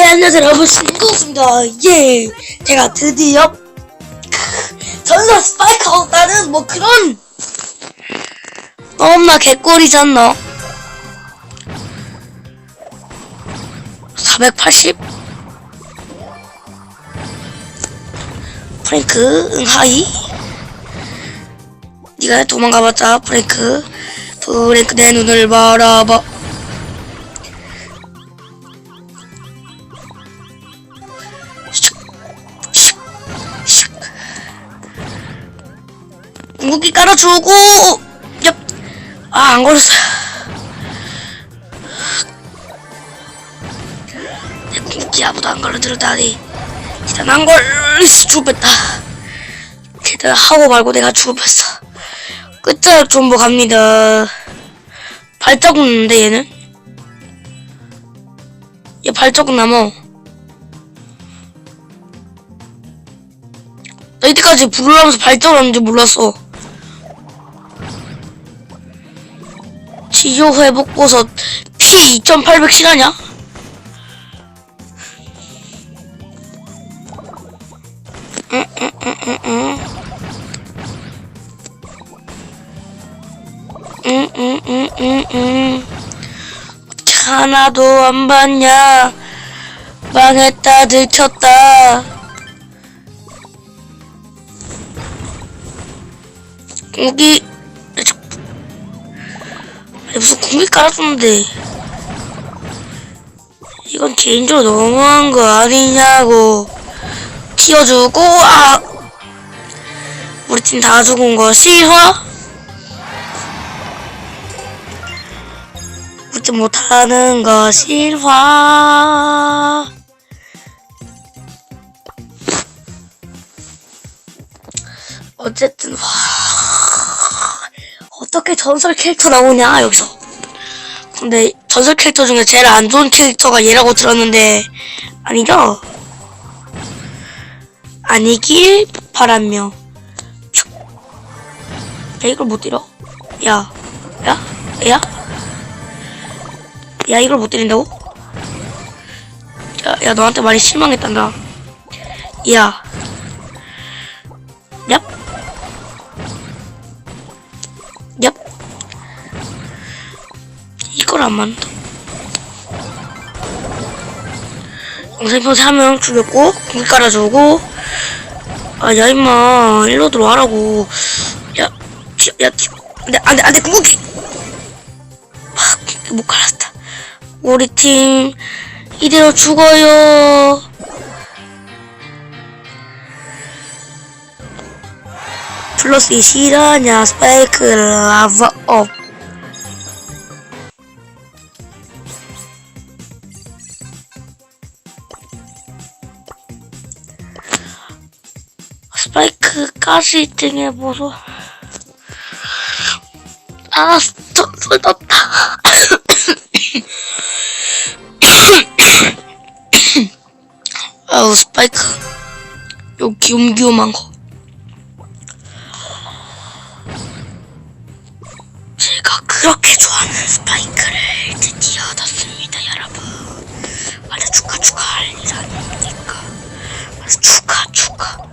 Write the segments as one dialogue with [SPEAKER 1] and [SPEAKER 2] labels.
[SPEAKER 1] 네, 안녕하세요, 여러분. 신고입니다. 예. 제가 드디어, 전설 스파이크 얻었다는, 뭐, 그런, 너무나 개꿀이잖아. 480? 프랭크, 응, 하이. 니가 도망가봤자, 프랭크. 프랭크 내 눈을 바라봐. 무기 깔아주고 얍. 아, 안 걸렸어. 아무도 안 걸어들었다니. 일단 안 걸렸어. 죽을 뺐다. 일단 하고 말고 내가 죽을 뺐어. 끝자락 존버 갑니다. 발자국 있는데 얘는? 얘 발자국 남어. 나 이때까지 하면서 발작을 하는지 몰랐어. 치료 회복 보섯 피 2800 실하냐? 응, 응, 응, 응, 응. 응, 응, 응, 응, 응. 하나도 안 봤냐? 망했다, 들켰다. 공기 깔아줬는데. 이건 개인적으로 너무한 거 아니냐고. 튀어주고 아! 우리 팀 다 죽은 거 실화? 웃지 못하는 거 실화? 어쨌든 와. 어떻게 전설 캐릭터 나오냐 여기서 근데 전설 캐릭터 중에 제일 안 좋은 캐릭터가 얘라고 들었는데 아니죠? 아니길 바라며 슉. 야 이걸 못 때려? 야 야? 야? 야 이걸 못 때린다고? 야, 야 너한테 많이 실망했단다 야 얍. 얍. 안 만다. 영상편세 한명 죽였고, 공기 깔아주고, 아, 야, 임마, 일로 들어와라고. 야, 튀어, 야, 튀어. 안 돼, 안 돼, 안 돼, 궁극기! 아, 못 갈았다. 우리 팀, 이대로 죽어요. 플러스 이 실화냐 스파이크 라바 업 스파이크까지 1등 해보소 아 전설 떴다 아우 스파이크 요 귀염귀염한 거 제가 그렇게 좋아하는 스파이크를 드디어 얻었습니다, 여러분. 아주 축하 축하할 일 아닙니까? 아주 축하 축하.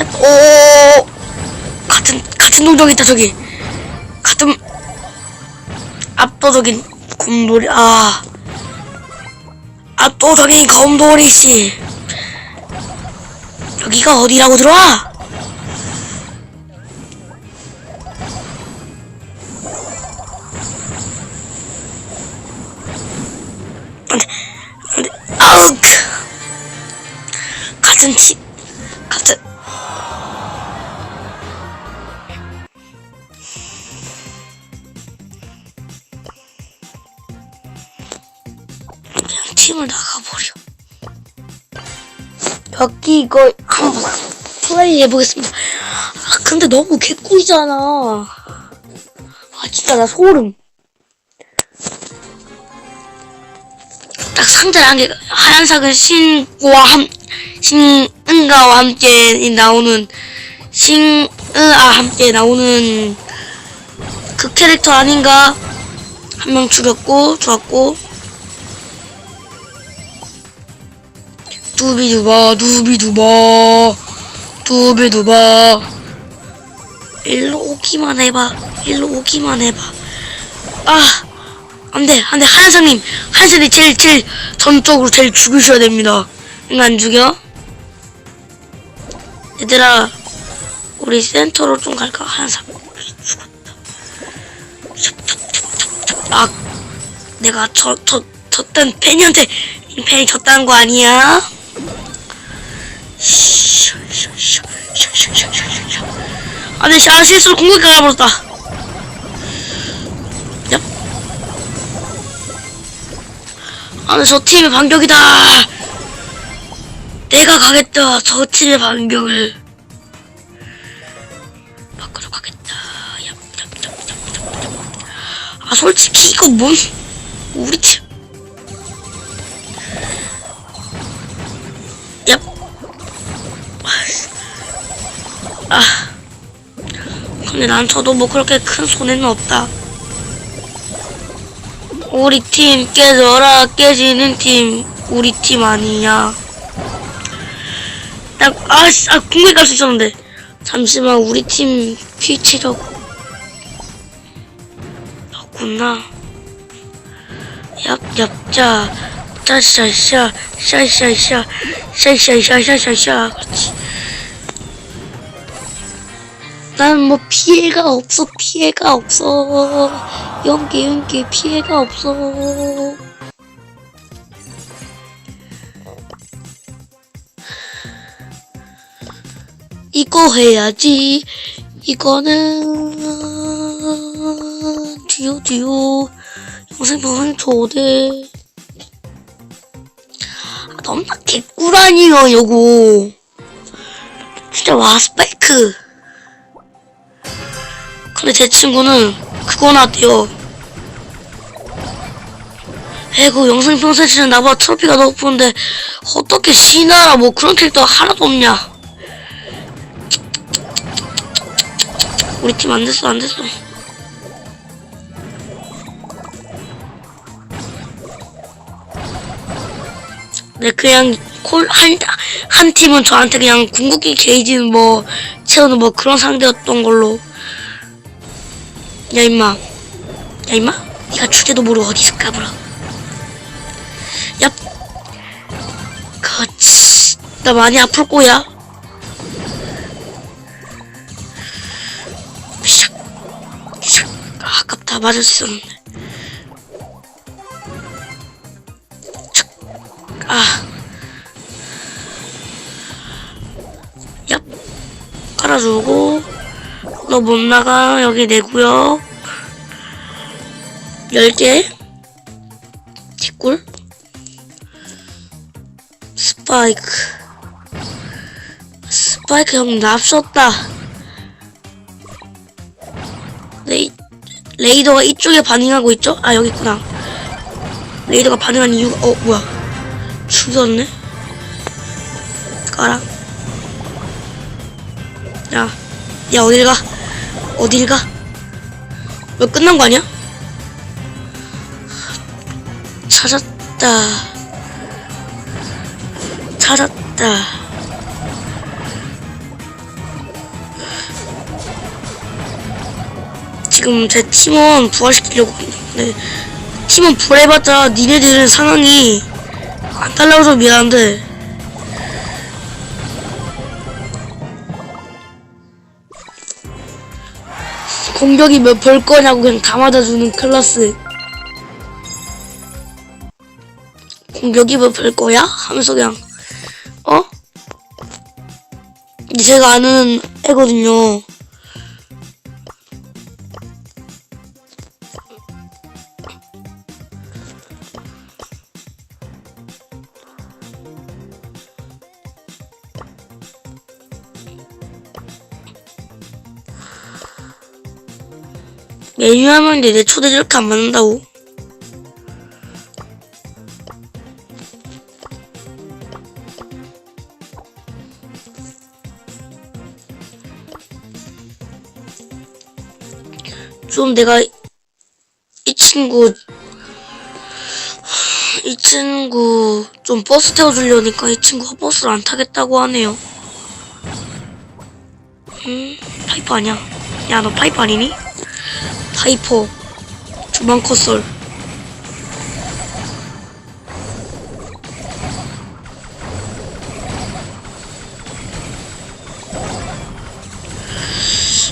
[SPEAKER 1] 오 같은 같은 동족이 있다 저기. 같은 압도적인 곰돌이 아 압도적인 곰돌이 씨. 여기가 어디라고 들어와? 아우 같은 집 같은 팀을 나가버려. 여기 이거 한번 플레이 해보겠습니다. 아 근데 너무 개꿀이잖아. 아 진짜 나 소름. 딱 상자에 한 개, 하얀색은 신과 함, 신은가와 함께 나오는, 신은아 함께 나오는 그 캐릭터 아닌가? 한 명 죽였고 좋았고 두비두바 두비두바. 두비두바. 일로 오기만 해봐. 일로 오기만 해봐. 아 안돼 안돼. 하얀사님 하얀사님 제일 제일 전적으로 제일 죽으셔야 됩니다. 이거 안 죽여? 얘들아 우리 센터로 좀 갈까? 하얀사 죽었다. 아 내가 저, 저, 졌단 팬이한테 이 팬이 졌다는 거 아니야? 아내 샤 실수로 공격 가버렸다 야. 아내 저 팀의 반격이다. 내가 가겠다. 저 팀의 반격을. 바꿔서 가겠다. 야. 아 솔직히 이거 뭔 우리 팀 아 근데 난 저도 뭐 그렇게 큰 손해는 없다 우리 팀 깨져라 깨지는 팀 우리 팀 아니냐 나, 아씨, 아, 공격 갈수 있었는데. 잠시만, 우리 팀 피치력. 없구나. 얍, 얍, 짜. 짜샤샤, 샤샤샤, 샤샤샤샤샤샤. 그렇지. 난 뭐 피해가 없어, 피해가 없어. 연계, 연계, 피해가 없어. 이거 해야지. 이거는 뒤요 뒤요 영상 영상 초대. 아, 너무나 개꿀 아니야 요거. 진짜 와 스파이크. 근데 제 친구는 그거 나대요. 에고 영상 평소에는 나보다 트로피가 높은데 어떻게 신하라 뭐 그런 캐릭터 하나도 없냐. 우리 팀 안 됐어, 안 됐어. 네, 그냥 콜, 한, 한 팀은 저한테 그냥 궁극기 게이지는 뭐, 채우는 뭐 그런 상대였던 걸로. 야, 임마. 야, 임마. 니가 주제도 모르고 어디서 까불어. 야. 그치. 나 많이 아플 거야. 샥. 샥. 아, 아깝다. 맞을 수 있었는데. 촥. 아. 얍. 깔아주고. 너 못 나가. 여기 내 구역. 10개. 뒷골. 스파이크. 스파이크 형 납셨다. 레이, 레이더가 이쪽에 반응하고 있죠? 아, 여기 있구나. 레이더가 반응한 이유가, 어, 뭐야. 죽였네? 가라. 야, 야, 어딜 가? 어딜 가? 왜 끝난 거 아니야? 찾았다. 찾았다. 지금 제 팀원 부활시키려고 하는데 팀원 부활해봤자 니네들은 상황이 안 달라서 미안한데 공격이 몇볼 거냐고 그냥 다 맞아주는 클라스 공격이 몇볼 거야? 하면서 그냥 어? 제가 아는 애거든요 하면 내 초대 이렇게 안 맞는다고 좀 내가 이 친구 이 친구 좀 버스 태워주려니까 이 친구가 버스를 안 타겠다고 하네요. 음 파이퍼 아니야? 야 너 파이퍼 아니니? 파이퍼 주방 컷설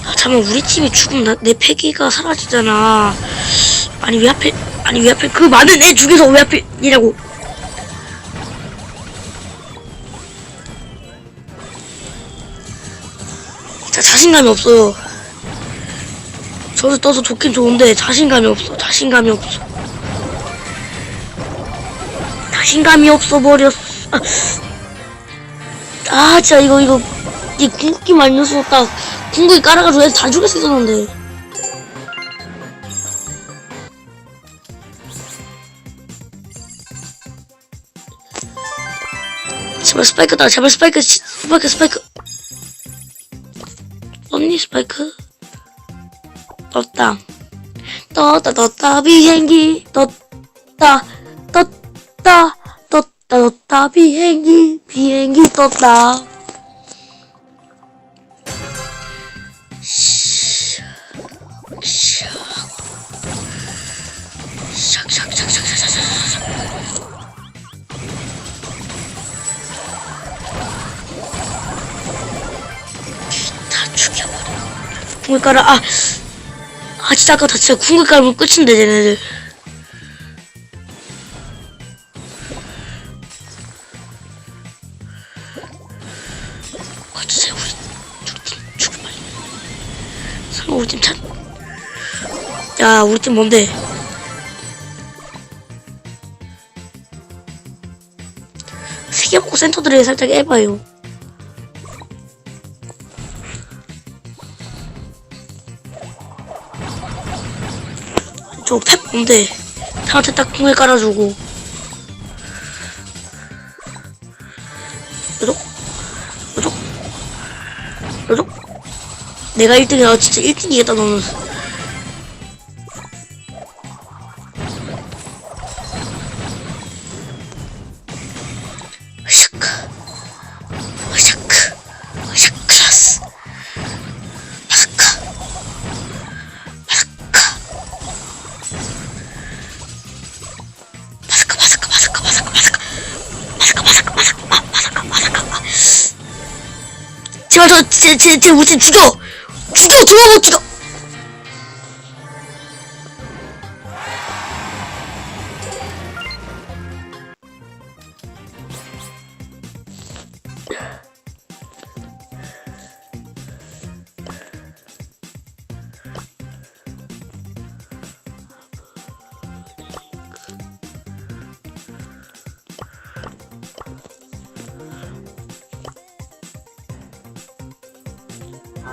[SPEAKER 1] 아, 잠깐 우리 팀이 죽으면 나, 내 패기가 사라지잖아. 아니 왜 하필 아니 왜 하필 그 많은 애 중에서 왜 하필 이라고. 자 자신감이 없어요. 저를 떠서 좋긴 좋은데 자신감이 없어. 자신감이 없어. 자신감이 없어 버렸어. 아, 아 진짜 이거 이거 이 궁극기 넣어서 딱 궁극기 깔아가지고 애들 다 있었는데. 제발 스파이크다 제발 스파이크 시- 스파이크 스파이크 언니 스파이크 떴다 떴다 떴다 비행기 떴다 떴다 떴다 떴다 비행기 비행기 떴다 죽여버려. 궁을 깔아. 아, 아 진짜 아까 다 진짜 궁을 깔면 끝인데 쟤네들. 아 진짜 우리 팀 죽을 빨리. 설마 우리 팀 찬? 야 우리 팀 뭔데? 세개 먹고 센터들에 살짝 해봐요. 저팩 뭔데? 저한테 딱 궁을 깔아주고. 요독? 요독? 요독? 내가 1등이야. 진짜 1등이겠다, 너는. 저 제 제제 우리 팀 죽여 죽여 죽여 못 죽여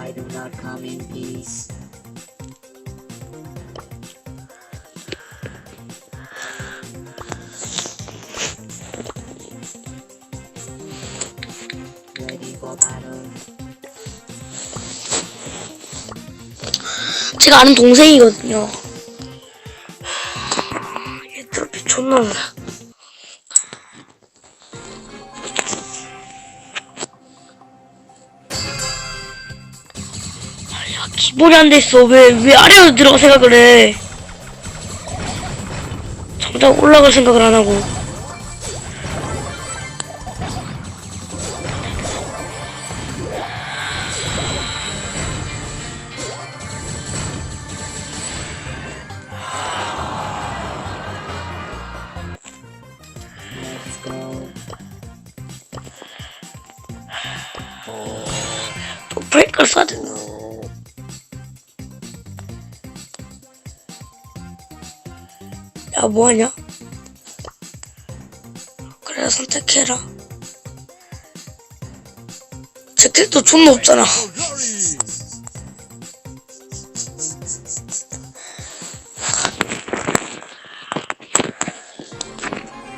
[SPEAKER 2] I do not come in peace.
[SPEAKER 1] 제가 아는 동생이거든요 얘 트로피 존나 야 기본이 안 됐어? 왜 왜 아래로 들어가 생각을 해? 정작 올라갈 생각을 안 하고. 또 브레이크를 써야 되나 야 뭐하냐? 그래 선택해라. 제 캐릭터 존나 없잖아.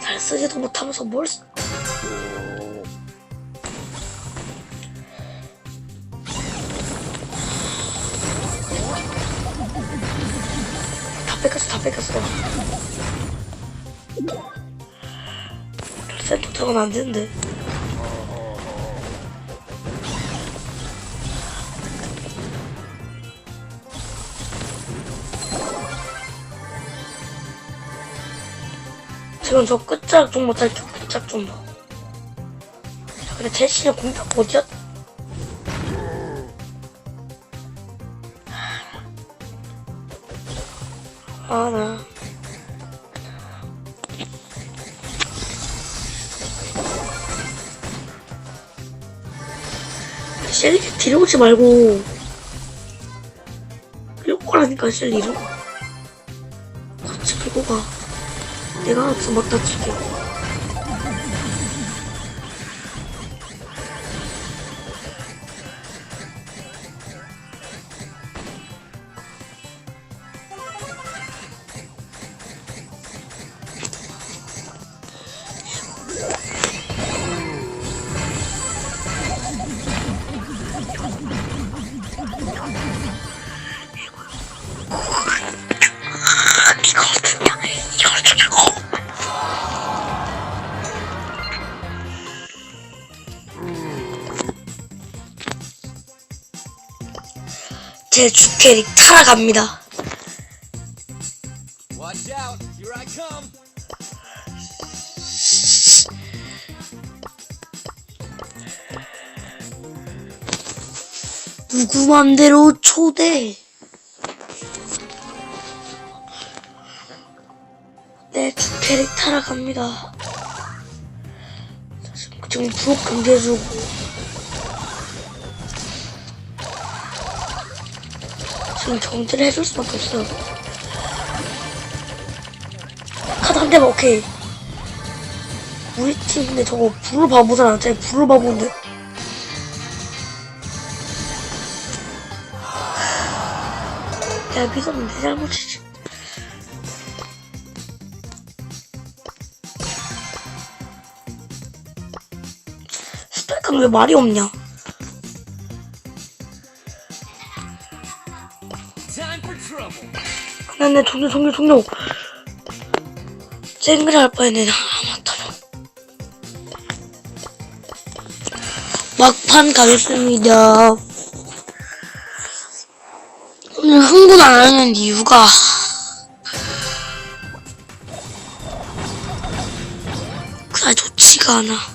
[SPEAKER 1] 잘 쓰지도 못하면서 뭘 쓰... 다 뺏겼어 다 뺏겼어. 센터 들어가면 안 되는데. 지금 저 끝자락 좀 못할 게 끝자락 좀 봐. 자, 근데 제시의 공격 어디였? 아, 나. 셸리 데려오지 말고. 끌고 가라니까 셸리를 같이 끌고 가. 내가 알아서 막 다칠게 이거 어떡냐 이거 어떡냐고. 제 주캐릭
[SPEAKER 3] come.
[SPEAKER 1] 누구 맘대로 초대 자, 지금, 부엌 금지해주고. 지금 정지를 해줄 수밖에 없어요. 카드 한 대만 오케이. 우리 팀 근데 저거 불을 바보잖아. 쟤 불을 바보인데. 야 믿으면 내 잘못이지 왜 말이 없냐? 내 종료 종료 종료. 쨍그리 할 뻔했네 아 맞다 막판 가겠습니다. 오늘 흥분 안 하는 이유가 그다지 좋지가 않아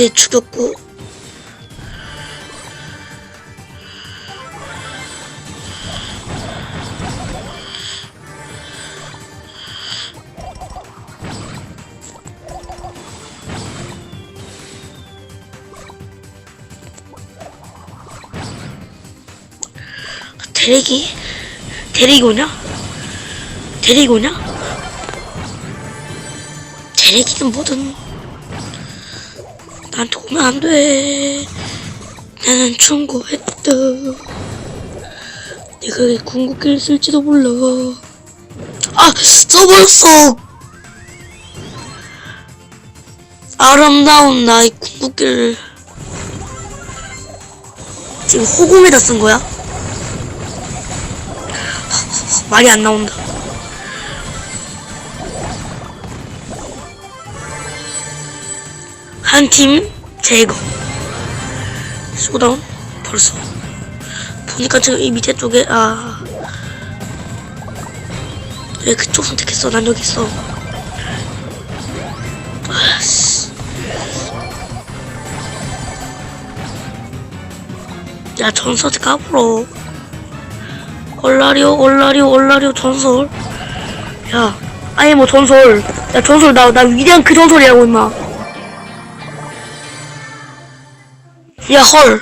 [SPEAKER 1] 걔 죽였고 대리기? 대리기 오냐? 대리기 오냐? 대리기는 뭐든 안 돼. 나는 충고했다. 내가 왜 궁극기를 쓸지도 몰라. 아, 써버렸어! 아름다운 나의 궁극기를. 지금 호금에다 쓴 거야? 말이 안 나온다. 한 팀 제거. 쇼다운 벌써. 보니까 지금 이 밑에 쪽에 아. 왜 그쪽 선택했어? 난 여기 있어. 아씨. 야 전설 까불어 얼라리오 얼라리오 얼라리오 전설. 야 아니 뭐 전설. 야 전설 나 나 위대한 그 전설이라고 임마 야, 헐.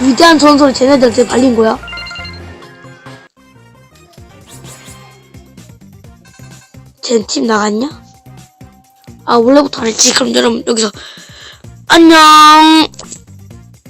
[SPEAKER 1] 위대한 전설이 쟤네들한테 발린 거야? 쟤팀 나갔냐? 아, 원래부터 안 했지. 그럼 여러분, 여기서, 안녕!